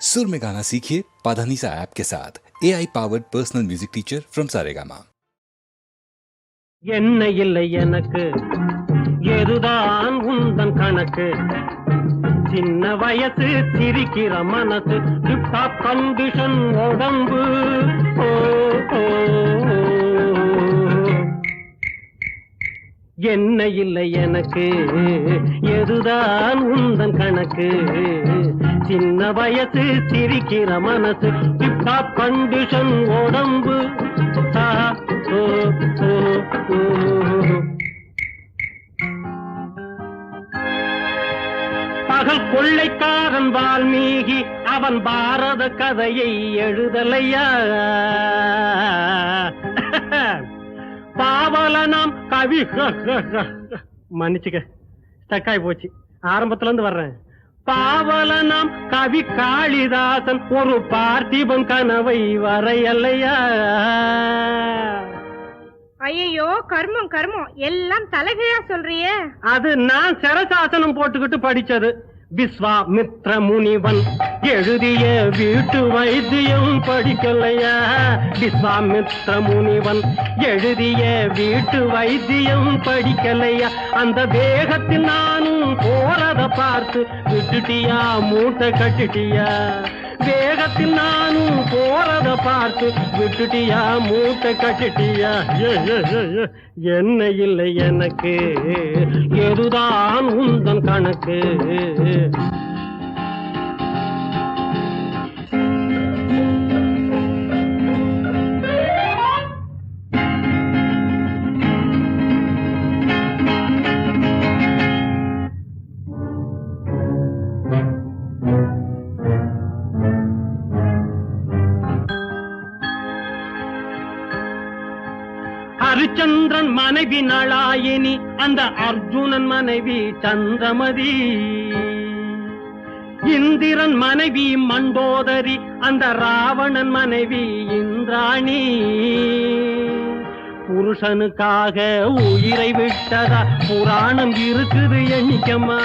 सुर में गाना सीखिए पाधानीसा ऐप के साथ A I powered personal music teacher from Saregama என்ன இல்லை எனக்கு எதுதான் உந்தன் கணக்கு சின்ன வயசு சிரிக்கிற மனசு டிப்டாப் கண்டிஷன் உடம்பு ஓ, ஓ, ஓ. என்ன இல்லை எனக்கு எதுதான் உந்தன் கணக்கு சின்ன வயசு சிரிக்கிற மனசு பிப்பா கண்டிஷன் உடம்பு பகல் கொள்ளைக்காரன் வால்மீகி அவன் பாரத கதையை எழுதலையா? பாவலனாம் கவி. மன்னிச்சுக்க ஸ்டக்காய் போச்சு. ஆரம்பத்துல இருந்து வர்றேன். பாவலனாம் கவி காளிதாசன் ஒரு பார்த்திபன் கனவை வரையல்லையா ஐயோ கர்மம் கர்மம். எல்லாம் தலைகீழா சொல்றியே. அது நான் சரசாசனம் போட்டுக்கிட்டு படிச்சது. விஸ்வாமித்ர முனிவன் எழுதிய வீட்டு வைத்தியம் படிக்கலையா? விஸ்வாமித்ர முனிவன் எழுதிய வீட்டு வைத்தியம் படிக்கலையா? அந்த வேகத்தில் நானும் போறத பார்த்து விட்டுட்டியா மூட்டை கட்டிட்டியா? வேகத்தில் நானும் போறத பார்த்து விட்டுட்டியா மூட்டை கட்டிட்டியா? என்ன இல்லை எனக்கு? எதுதான் உந்தன் கணக்கு? சந்திரன் மனைவி நளாயினி அந்த அர்ஜுனன் மனைவி சந்திரமதி. இந்திரன் மனைவி மண்டோதரி அந்த ராவணன் மனைவி இந்திராணி. புருஷனுக்காக உயிரை விட்டதா? புராணம் இருக்குது எண்ணிக்கம்மா.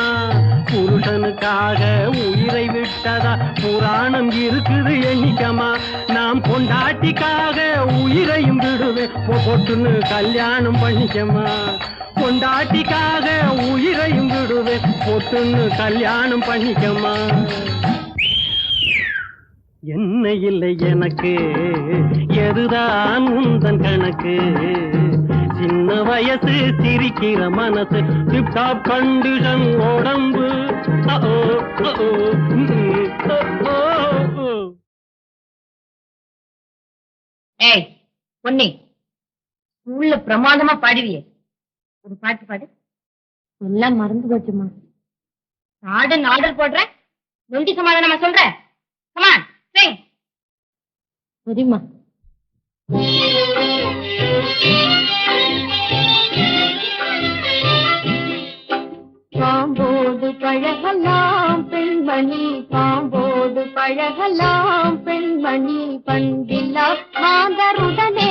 புருஷனுக்காக உயிரை விட்டதா? புராணம் இருக்குது எண்ணிக்கம்மா. நாம் பொண்டாட்டிக்காக உயிரையும் விடுவேன். பொட்டுன்னு கல்யாணம் பண்ணிக்கம்மா. பொண்டாட்டிக்காக உயிரையும் விடுவேன். பொட்டுன்னு கல்யாணம் பண்ணிக்கம்மா. என்ன இல்லை எனக்கு. எதுதான் உந்தன் கணக்கு? சின்ன வயசு சிரிக்கிற மனசு. டிப்டாப் கண்டிஷன் உடம்பு. ஏய் பொன்னி உள்ள பிரமாதமா பாடுவியே. ஒரு பாட்டு பாடு. எல்லாம் மறந்து போச்சுமா. நாடன் ஆர்டர் போடுற. நொண்டி சமாதானமா சொல்ற. கமான் சரிம்மா. பாம்போடு பழகலாம் பெண்மணி பாம்போடு பழகலாம் பெண்மணி பண்டில்லா மாந்தருடனே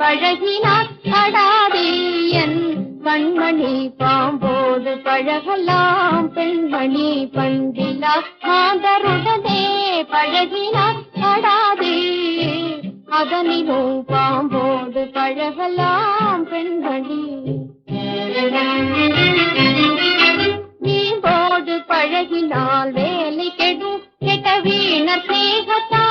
பழகினார் அடாதே என் கண்மணி பாம்போடு பழகலாம். பெண்மணி பண்டிலா மாதருடனே பழகினார் படாதே. அதனிலும் பாம்போடு பழகலாம். பெண்மணி நீ போடு பழகினால் வேலை கெடும். கெட்ட வீணர் சேகத்தான்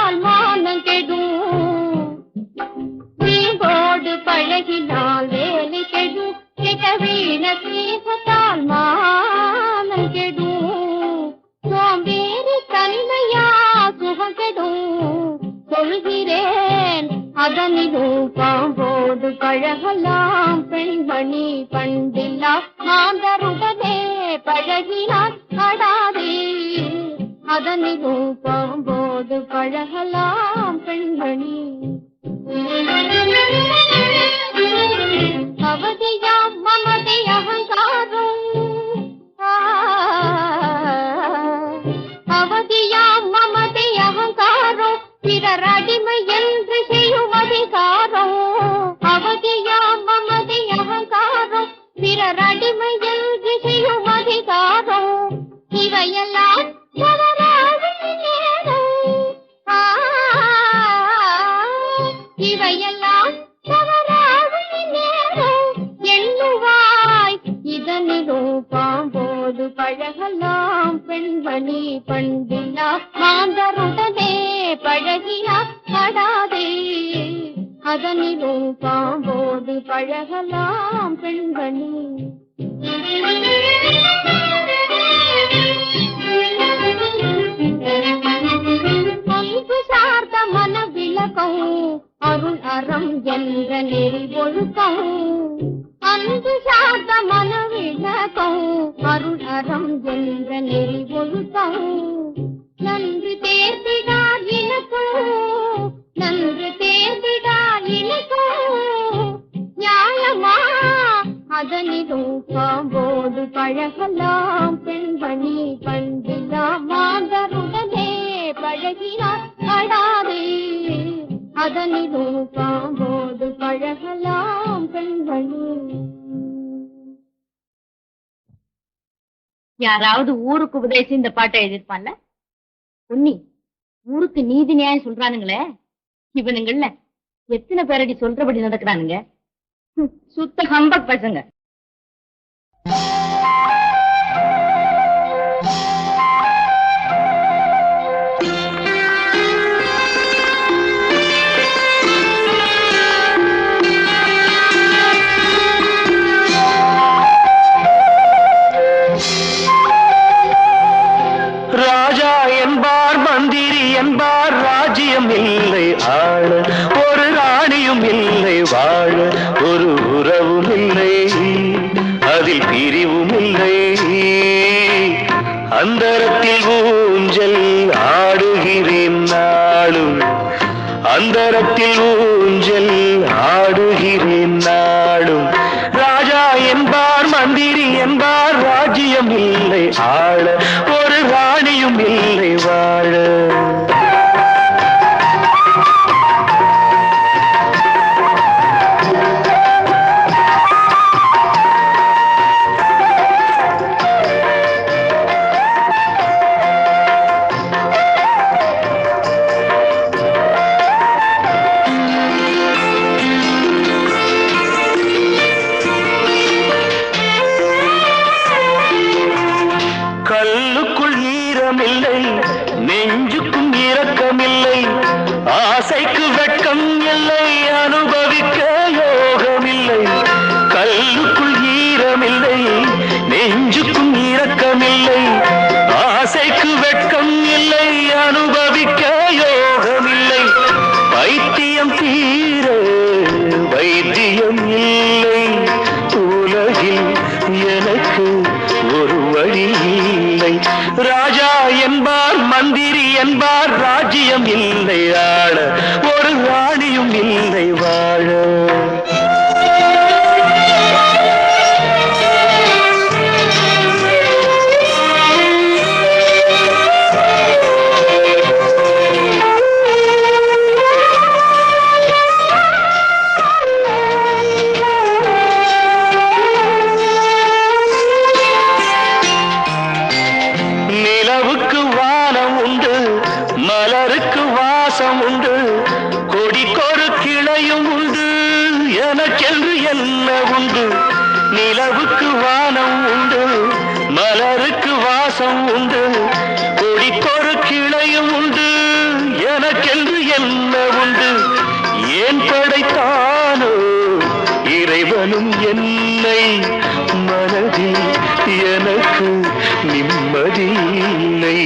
அதனிலும் பாம்போடு பழகலாம் பெண்மணி பண்டில்லா மாந்தருடனே பழகினார் அடாதே அதனிலும் பாம்போடு பழகலாம் பெண்மணி. அவதியா பழகினா அதனிலும் பாம்போடு பழகலாம் பெண்மணி. அன்பு சார்ந்த மன விளக்கம் அருள் அறம் என்ற நெறி ஒழுக்கம் அன்பு சார்ந்த மன விளக்கம் அருள் அறம் என்ற நெறி ஒழுக்கம் நன்று தேர்ந்திடார் இனக்கும் நன்று தேர்ந்திடார் நியாயமா? பாம்போடு பழகலாம் பெண்மணி மாந்தருடனே பழகினார் பாம்போடு பழகலாம் பெண்மணி யாராவது ஊருக்கு உபதேசி இந்த பாட்டை எழுதியிருப்பான்ல? உன்னி ஊருக்கு நீதி நியாயம் சொல்றானுங்களே? இவனுங்கள்ல எத்தனை பேரடி சொல்றபடி நடக்கிறானுங்க? சுத்த ஹம்பக் பசங்க. அந்தரத்தில் ஊஞ்சல் ஆடுகிறேன் நாளும். அந்தரத்தில் ஊஞ்சல் ஆடுகிறேன் நாளும். ராஜா என்பார் மந்திரி என்பார் ராஜ்யம் இல்லை ஆள இல்லை ஆள. படைத்தானோ? இறைவனும் என்னை மனதில் எனக்கு நிம்மதியில்லை.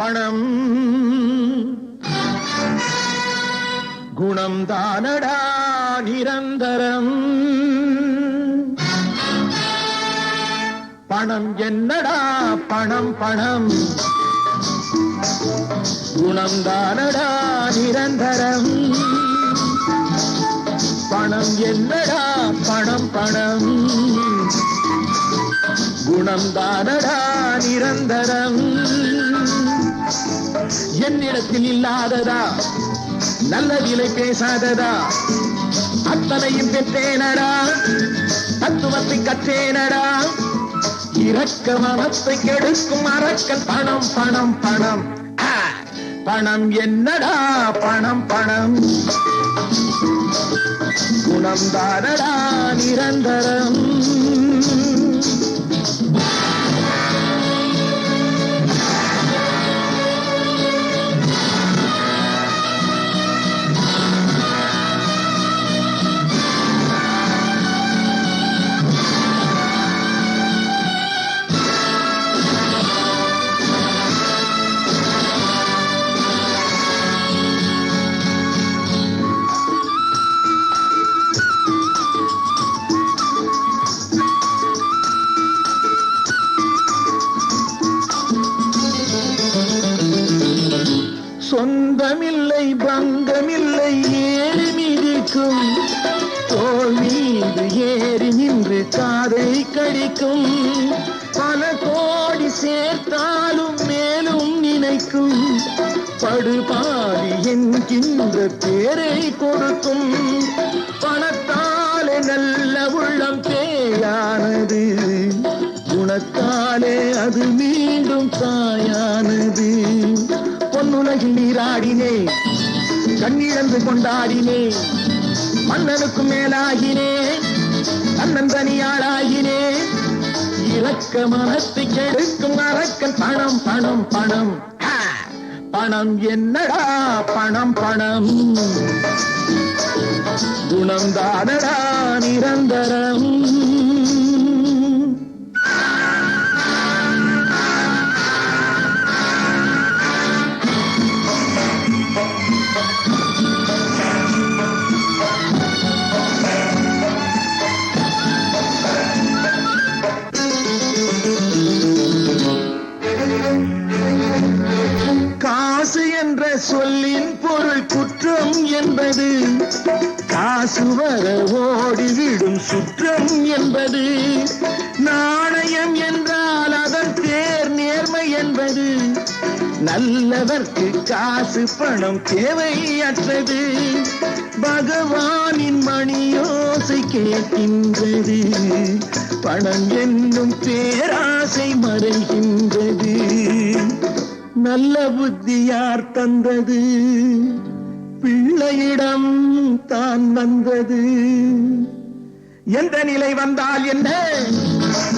பணம். குணம் தானடா நிரந்தரம். பணம் என்னடா பணம் பணம். குணம் தானடா நிரந்தரம். பணம் என்னடா பணம் பணம். குணம் தானடா நிரந்தரம். என்னிடத்தில் இல்லாததா? நல்ல விலை பேசாததா? அத்தனையும் பெற்றேனடா. தத்துவத்தை கற்றேனடா. இறக்க மனத்தை கெடுக்கும் அரக்கன். பணம் பணம் பணம். பணம் என்னடா? பணம் பணம். குணம் தாரடா நிரந்தரம். படுபாதி என்கின்ற பேரை கொடுக்கும். பணத்தாலே நல்ல உள்ளம் தேயானது குணத்தாலே அது மீண்டும் தாயானது. பொன்னுலகில் நீராடினே கண்ணிழந்து கொண்டாடினே மன்னனுக்கு மேலாகினே தன்னன் தனியாளாகினே. இலக்க மனத்தை கெடுக்கும் அரக்கன் பணம் பணம் பணம். பணம் என்னடா பணம் பணம்? குணம் தானடா நிரந்தரம். அதற்கு காசு பணம் தேவையற்றது. பகவானின் மணியோசை கேட்கின்றது. பணம் என்னும் பேராசை மறைகின்றது. நல்ல புத்தி யார் தந்தது? பிள்ளையிடம் தான் வந்தது. எந்த நிலை வந்தால் என்ன?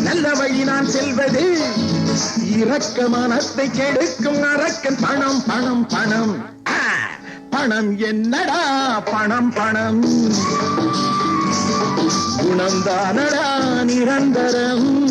நல்ல வழி நான் செல்வது. இரக்க மனத்தை கெடுக்கும் அரக்கன். பணம் பணம் பணம். பணம் என்னடா? பணம் பணம். குணம் தானடா நிரந்தரம்.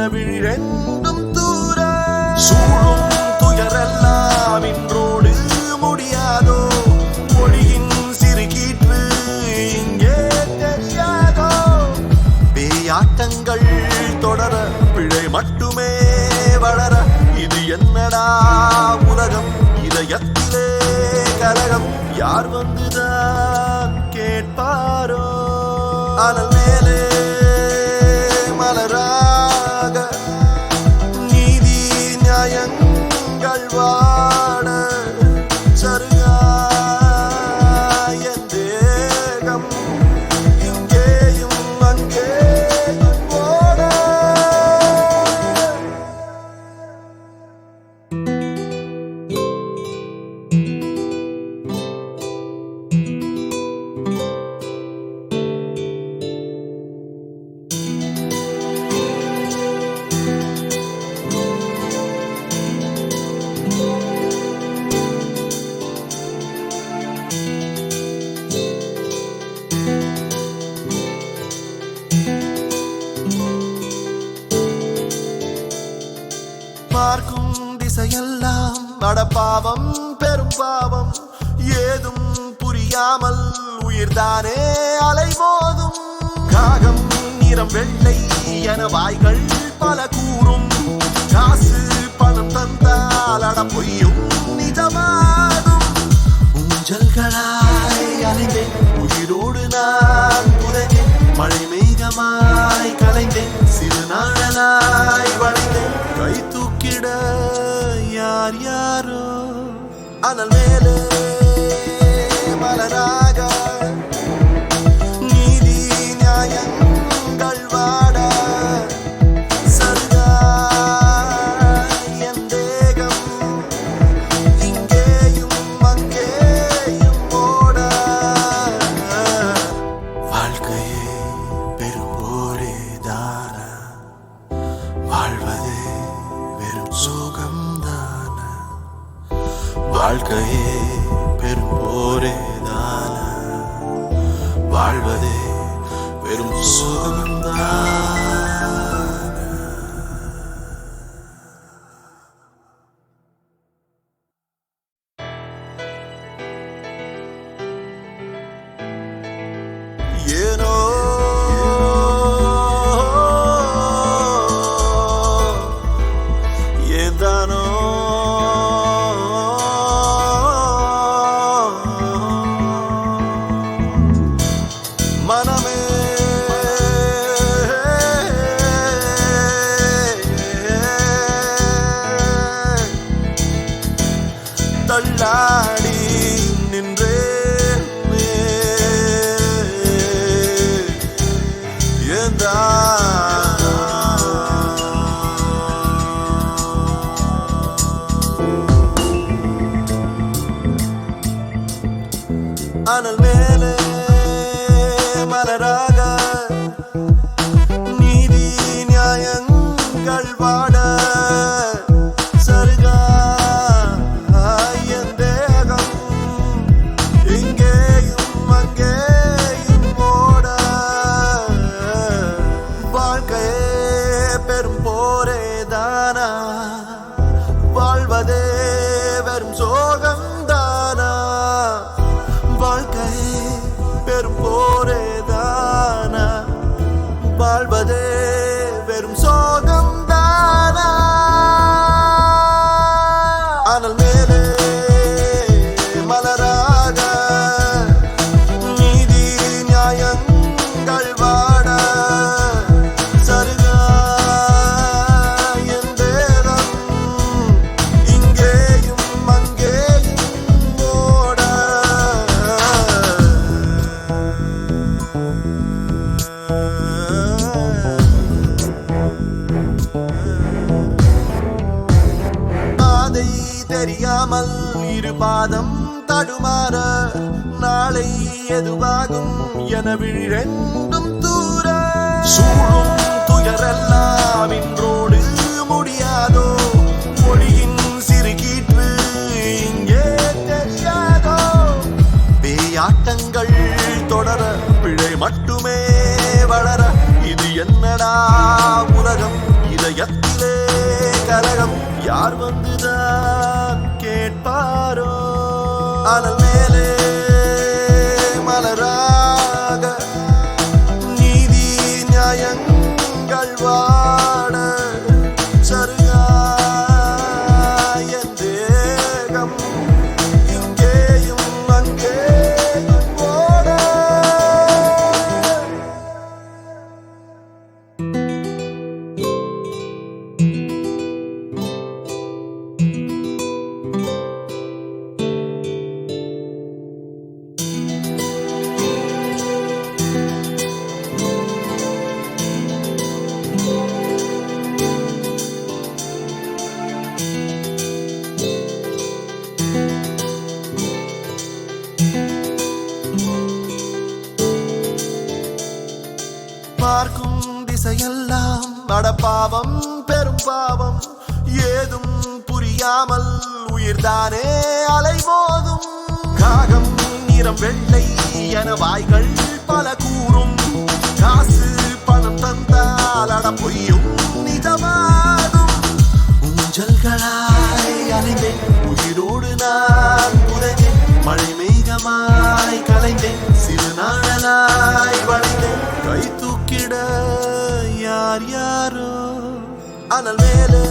என விழிரெண்டும் தூர. சூழும் துயரெல்லாம் இன்றோடு முடியாதோ? மொழியின் சிறு கீற்று இங்கே தெரியாதோ? பேயாட்டங்கள் தொடர பிழை மட்டுமே வளர. இது என்னடா உலகம்? இதயத்திலே கலகம். யார் வந்துதான் கேட்பாரோ? அனல் மேலே இசையெல்லாம் திசையெல்லாம் அடப்பாவம் பெரும் பாவம். ஏதும் புரியாமல் உயிர்தானே அலைமோதும் காகம் நிறம் வெள்ளை என வாய்கள் பல கூறும். காசு பணம் தந்தால் அட பொய்யும் நிஜமாதும் ஊஞ்சல்களாய் அலைந்தேன் உயிரோடு நான் புதைந்தேன் மழைமே மேகமாய் கலைந்தேன். சிறு நாளனாய் வளைந்தேன். கை தூக்கிட யார் யாரோ? அதன் மேலே மலராக என விழிரெண்டும் தூர சூழும் துயரெல்லாம் இன்றோடு முடியாதோ? மொழியின் சிறு கீற்று இங்கே தெரியாதோ? பேயாட்டங்கள் தொடர பிழை மட்டுமே வளர இது என்னடா உலகம்? இதயத்திலே கரகம் யார் வந்துதான் கேட்பாரோ? அனல் மேலே உயிர்தானே அலைமோதும் காகம் நிறம் வெள்ளை என வாய்கள் பல கூறும். காசு பணம் தந்தால் அட பொய்யும் நிஜமாதும் ஊஞ்சல்களாய் அலைந்தேன் உயிரோடு நான் புதைந்தேன். மழை மேகமாய் கலைந்தேன் சிறு நாடலாய் வளைந்தேன். கை தூக்கிட யார் யாரோ? அனல் மேலே